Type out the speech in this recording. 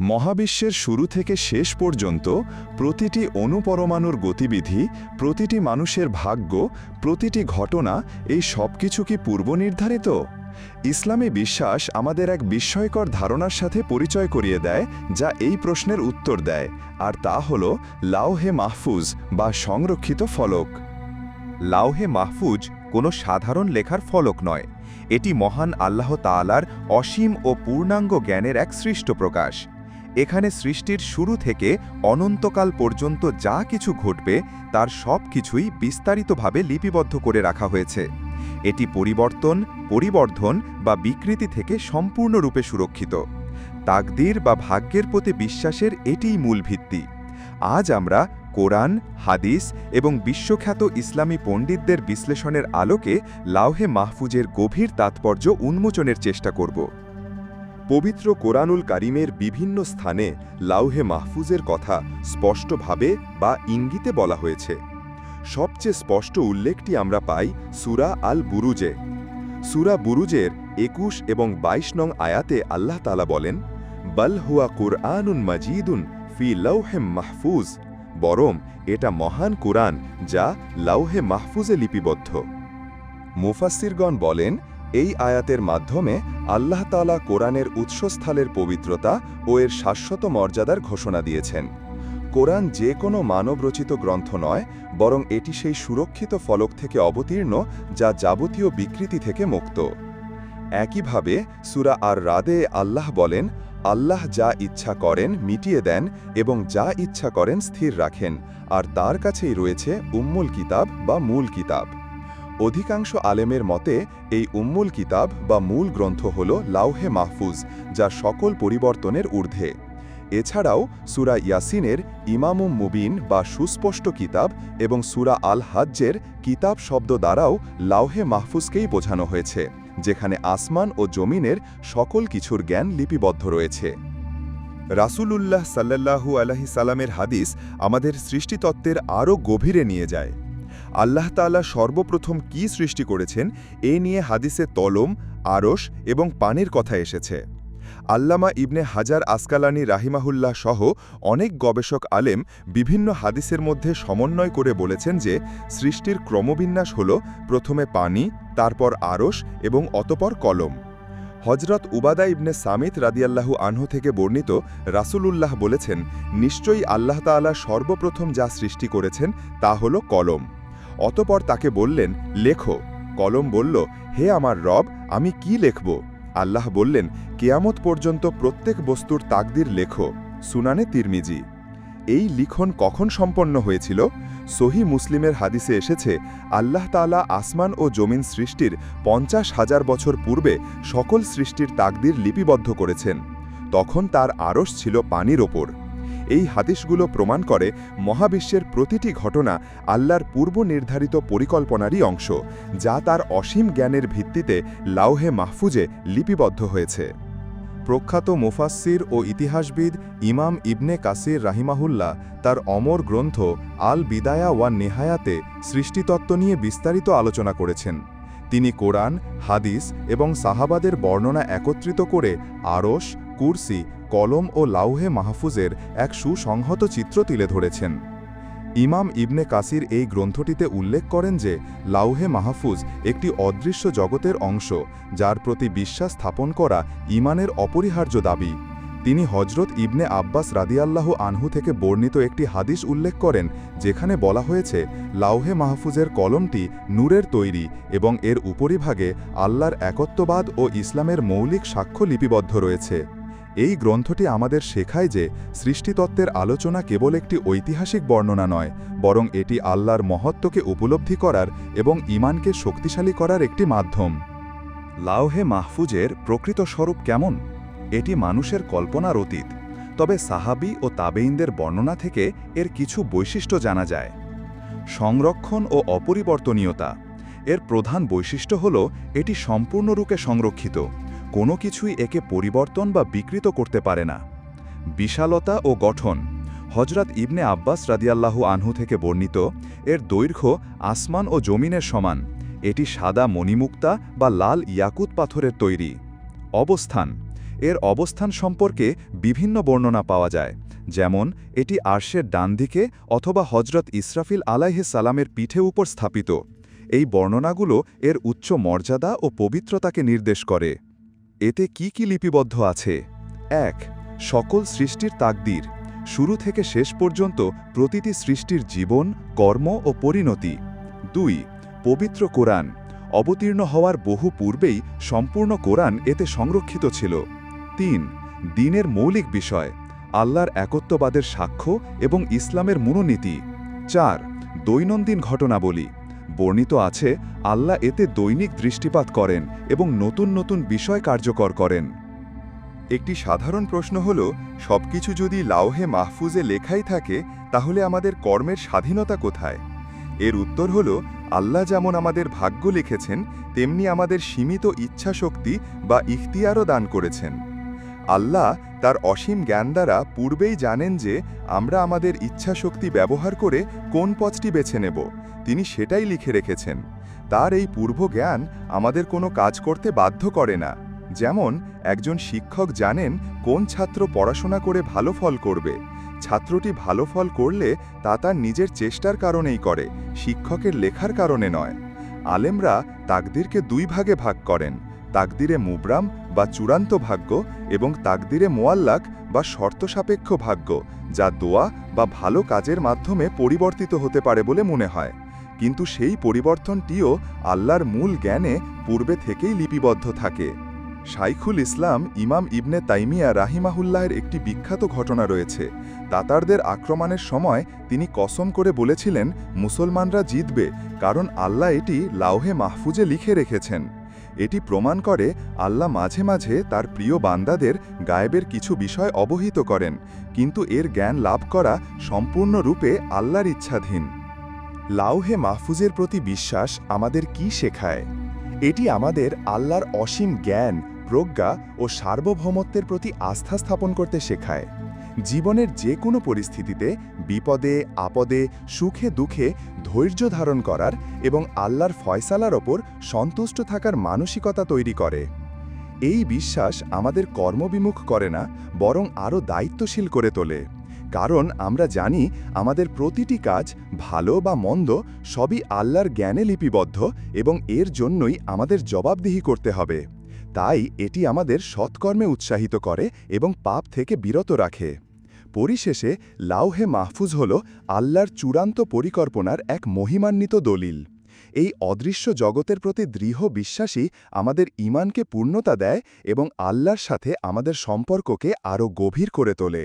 মহাবিশ্বের শুরু থেকে শেষ পর্যন্ত প্রতিটি অনুপরমাণুর গতিবিধি, প্রতিটি মানুষের ভাগ্য, প্রতিটি ঘটনা, এই সব কিছু কি পূর্বনির্ধারিত ইসলামী বিশ্বাস আমাদের এক বিস্ময়কর ধারণার সাথে পরিচয় করিয়ে দেয়, যা এই প্রশ্নের উত্তর দেয়, আর তা হল লাউহে মাহফুজ বা সংরক্ষিত ফলক। লাউহে মাহফুজ কোনো সাধারণ লেখার ফলক নয়, এটি মহান আল্লাহ তালার অসীম ও পূর্ণাঙ্গ জ্ঞানের এক সৃষ্ট প্রকাশ। এখানে সৃষ্টির শুরু থেকে অনন্তকাল পর্যন্ত যা কিছু ঘটবে, তার সব কিছুই বিস্তারিতভাবে লিপিবদ্ধ করে রাখা হয়েছে। এটি পরিবর্তন, পরিবর্ধন বা বিকৃতি থেকে সম্পূর্ণরূপে সুরক্ষিত। তাকদির বা ভাগ্যের প্রতি বিশ্বাসের এটিই মূল ভিত্তি। আজ আমরা কোরআন, হাদিস এবং বিশ্বখ্যাত ইসলামী পণ্ডিতদের বিশ্লেষণের আলোকে লাউহে মাহফুজের গভীর তাৎপর্য উন্মোচনের চেষ্টা করব। পবিত্র কোরআনুল কারিমের বিভিন্ন স্থানে লাউহে মাহফুজের কথা স্পষ্টভাবে বা ইঙ্গিতে বলা হয়েছে। সবচেয়ে স্পষ্ট উল্লেখটি আমরা পাই সুরা আল বুরুজে সুরা বুরুজের একুশ এবং ২২ নং আয়াতে আল্লাহ তালা বলেন, বল হুয়া কুরআনুন মাজিদুন ফি লৌহেম মাহফুজ বরং এটা মহান কোরআন যা লাউহে মাহফুজে লিপিবদ্ধ। মুফাসিরগণ বলেন এই আয়াতের মাধ্যমে আল্লাহ তালা কোরআনের উৎসস্থলের পবিত্রতা ও এর শাশ্বত মর্যাদার ঘোষণা দিয়েছেন। কোরআন যে কোনো মানবরচিত গ্রন্থ নয়, বরং এটি সেই সুরক্ষিত ফলক থেকে অবতীর্ণ যা যাবতীয় বিকৃতি থেকে মুক্ত। একইভাবে সুরা আর রাদে আল্লাহ বলেন, আল্লাহ যা ইচ্ছা করেন মিটিয়ে দেন এবং যা ইচ্ছা করেন স্থির রাখেন, আর তার কাছেই রয়েছে উম্মুল কিতাব বা মূল কিতাব। অধিকাংশ আলেমের মতে, এই উম্মুল কিতাব বা মূল গ্রন্থ হল লাউহে মাহফুজ, যা সকল পরিবর্তনের ঊর্ধ্বে। এছাড়াও, সুরা ইয়াসিনের ইমামুম মুবিন বা সুস্পষ্ট কিতাব এবং সুরা আল হাজ্জের কিতাব শব্দ দ্বারাও লাউহে মাহফুজকেই বোঝানো হয়েছে, যেখানে আসমান ও জমিনের সকল কিছুর জ্ঞান লিপিবদ্ধ রয়েছে। রাসূলুল্লাহ সাল্লাল্লাহু আলাহি সালামের হাদিস আমাদের সৃষ্টিতত্ত্বের আরও গভীরে নিয়ে যায়। আল্লাহ তাআলা সর্বপ্রথম কি সৃষ্টি করেছেন এ নিয়ে হাদিসে তলম, আরশ এবং পানির কথা এসেছে। আল্লামা ইবনে হাজার আসকালানি রাহিমাহুল্লাহ সহ অনেক গবেষক আলেম বিভিন্ন হাদিসের মধ্যে সমন্বয় করে বলেছেন যে, সৃষ্টির ক্রমবিন্যাস হল প্রথমে পানি, তারপর আরশ এবং অতপর কলম। হজরত উবাদা ইবনে সামিত রাদিয়াল্লাহু আনহু থেকে বর্ণিত রাসূলুল্লাহ বলেছেন, নিশ্চয়ই আল্লাহ তাআলা সর্বপ্রথম যা সৃষ্টি করেছেন তা হল কলম। অতপর তাকে বললেন, লেখো। কলম বলল, হে আমার রব, আমি কি লিখব? আল্লাহ বললেন, কেয়ামত পর্যন্ত প্রত্যেক বস্তুর তাকদির লেখো। সুনানে তিরমিজি। এই লিখন কখন সম্পন্ন হয়েছিল? সহি মুসলিমের হাদিসে এসেছে, আল্লাহ তাআলা আসমান ও জমিন সৃষ্টির পঞ্চাশ হাজার বছর পূর্বে সকল সৃষ্টির তাকদির লিপিবদ্ধ করেছেন। তখন তার আড়স ছিল পানির ওপর। এই হাদিসগুলো প্রমাণ করে মহাবিশ্বের প্রতিটি ঘটনা আল্লাহর পূর্ব নির্ধারিত পরিকল্পনারই অংশ, যা তার অসীম জ্ঞানের ভিত্তিতে লাউহে মাহফুজে লিপিবদ্ধ হয়েছে। প্রখ্যাত মুফাসসির ও ইতিহাসবিদ ইমাম ইবনে কাসির রাহিমাহুল্লাহ তার অমর গ্রন্থ আল বিদায়া ওয়া নেহায়াতে সৃষ্টিতত্ত্ব নিয়ে বিস্তারিত আলোচনা করেছেন। তিনি কোরআন, হাদিস এবং সাহাবাদের বর্ণনা একত্রিত করে আরশ কুরসি, কলম ও লাউহে মাহফুজের এক সুসংহত চিত্র তুলে ধরেছেন। ইমাম ইবনে কাসির এই গ্রন্থটিতে উল্লেখ করেন যে, লাউহে মাহফুজ একটি অদৃশ্য জগতের অংশ, যার প্রতি বিশ্বাস স্থাপন করা ইমানের অপরিহার্য দাবি। তিনি হজরত ইবনে আব্বাস রাদিয়াল্লাহ আনহু থেকে বর্ণিত একটি হাদিস উল্লেখ করেন, যেখানে বলা হয়েছে, লাউহে মাহফুজের কলমটি নূরের তৈরি এবং এর উপরিভাগে আল্লাহর একত্ববাদ ও ইসলামের মৌলিক সাক্ষ্য লিপিবদ্ধ রয়েছে। এই গ্রন্থটি আমাদের শেখায় যে সৃষ্টিতত্ত্বের আলোচনা কেবল একটি ঐতিহাসিক বর্ণনা নয়, বরং এটি আল্লাহর মহত্বকে উপলব্ধি করার এবং ইমানকে শক্তিশালী করার একটি মাধ্যম। লাউহে মাহফুজের প্রকৃত স্বরূপ কেমন? এটি মানুষের কল্পনার অতীত, তবে সাহাবি ও তাবেইনদের বর্ণনা থেকে এর কিছু বৈশিষ্ট্য জানা যায়। সংরক্ষণ ও অপরিবর্তনীয়তা, এর প্রধান বৈশিষ্ট্য হল এটি সম্পূর্ণরূপে সংরক্ষিত। কোনো কিছুই একে পরিবর্তন বা বিকৃত করতে পারে না। বিশালতা ও গঠন হজরত ইবনে আব্বাস রাদিয়াল্লাহু আনহু থেকে বর্ণিত, এর দৈর্ঘ্য আসমান ও জমিনের সমান, এটি সাদা মণিমুক্তা বা লাল ইয়াকুত পাথরের তৈরি। অবস্থান, এর অবস্থান সম্পর্কে বিভিন্ন বর্ণনা পাওয়া যায়, যেমন এটি আরশের ডান দিকে অথবা হজরত ইসরাফিল আলাইহে সালামের পিঠে উপর স্থাপিত। এই বর্ণনাগুলো এর উচ্চ মর্যাদা ও পবিত্রতাকে নির্দেশ করে। এতে কি কি লিপিবদ্ধ আছে? এক, সকল সৃষ্টির তাকদির। শুরু থেকে শেষ পর্যন্ত প্রতিটি সৃষ্টির জীবন, কর্ম ও পরিণতি। দুই, পবিত্র কোরআন। অবতীর্ণ হওয়ার বহু পূর্বেই সম্পূর্ণ কোরআন এতে সংরক্ষিত ছিল। তিন, দিনের মৌলিক বিষয়। আল্লাহর একত্ববাদের সাক্ষ্য এবং ইসলামের মনোনীতি। চার, দৈনন্দিন ঘটনাবলী। বর্ণিত আছে, আল্লাহ এতে দৈনিক দৃষ্টিপাত করেন এবং নতুন নতুন বিষয় কার্যকর করেন। একটি সাধারণ প্রশ্ন হল, সবকিছু যদি লাউহে মাহফুজে লেখাই থাকে, তাহলে আমাদের কর্মের স্বাধীনতা কোথায়? এর উত্তর হল, আল্লাহ যেমন আমাদের ভাগ্য লিখেছেন, তেমনি আমাদের সীমিত ইচ্ছাশক্তি বা ইখতিয়ারও দান করেছেন। আল্লাহ তার অসীম জ্ঞান দ্বারা পূর্বেই জানেন যে আমরা আমাদের ইচ্ছাশক্তি ব্যবহার করে কোন পথটি বেছে নেব। তিনি সেটাই লিখে রেখেছেন। তার এই পূর্ব জ্ঞান আমাদের কোনো কাজ করতে বাধ্য করে না। যেমন, একজন শিক্ষক জানেন কোন ছাত্র পড়াশোনা করে ভালো ফল করবে। ছাত্রটি ভালো ফল করলে তা তার নিজের চেষ্টার কারণেই করে, শিক্ষকের লেখার কারণে নয়। আলেমরা তাকদিরকে দুই ভাগে ভাগ করেন, তাকদিরে মুবরাম বা চূড়ান্ত ভাগ্য এবং তাকদিরে মোয়াল্লাক বা শর্তসাপেক্ষ ভাগ্য, যা দোয়া বা ভালো কাজের মাধ্যমে পরিবর্তিত হতে পারে বলে মনে হয়। কিন্তু সেই পরিবর্তনটিও আল্লাহর মূল জ্ঞানে পূর্বে থেকেই লিপিবদ্ধ থাকে। শাইখুল ইসলাম ইমাম ইবনে তাইমিয়া রাহিমাহুল্লাহের একটি বিখ্যাত ঘটনা রয়েছে। তাতারদের আক্রমণের সময় তিনি কসম করে বলেছিলেন, মুসলমানরা জিতবে, কারণ আল্লাহ এটি লাউহে মাহফুজে লিখে রেখেছেন। এটি প্রমাণ করে আল্লাহ মাঝে মাঝে তার প্রিয় বান্দাদের গায়েবের কিছু বিষয় অবহিত করেন, কিন্তু এর জ্ঞান লাভ করা সম্পূর্ণরূপে আল্লাহর ইচ্ছাধীন। লাউহে মাহফুজের প্রতি বিশ্বাস আমাদের কি শেখায়? এটি আমাদের আল্লাহর অসীম জ্ঞান, প্রজ্ঞা ও সার্বভৌমত্বের প্রতি আস্থা স্থাপন করতে শেখায়। জীবনের যে কোনো পরিস্থিতিতে বিপদে, আপদে, সুখে, দুঃখে ধৈর্য ধারণ করার এবং আল্লাহর ফয়সালার ওপর সন্তুষ্ট থাকার মানসিকতা তৈরি করে। এই বিশ্বাস আমাদের কর্মবিমুখ করে না, বরং আরও দায়িত্বশীল করে তোলে। কারণ আমরা জানি আমাদের প্রতিটি কাজ ভালো বা মন্দ সবই আল্লাহর জ্ঞানে লিপিবদ্ধ এবং এর জন্যই আমাদের জবাবদিহি করতে হবে। তাই এটি আমাদের সৎকর্মে উৎসাহিত করে এবং পাপ থেকে বিরত রাখে। পরিশেষে লাউহে মাহফুজ হল আল্লাহর চূড়ান্ত পরিকল্পনার এক মহিমান্বিত দলিল। এই অদৃশ্য জগতের প্রতি দৃঢ় বিশ্বাসই আমাদের ইমানকে পূর্ণতা দেয় এবং আল্লাহর সাথে আমাদের সম্পর্ককে আরও গভীর করে তোলে।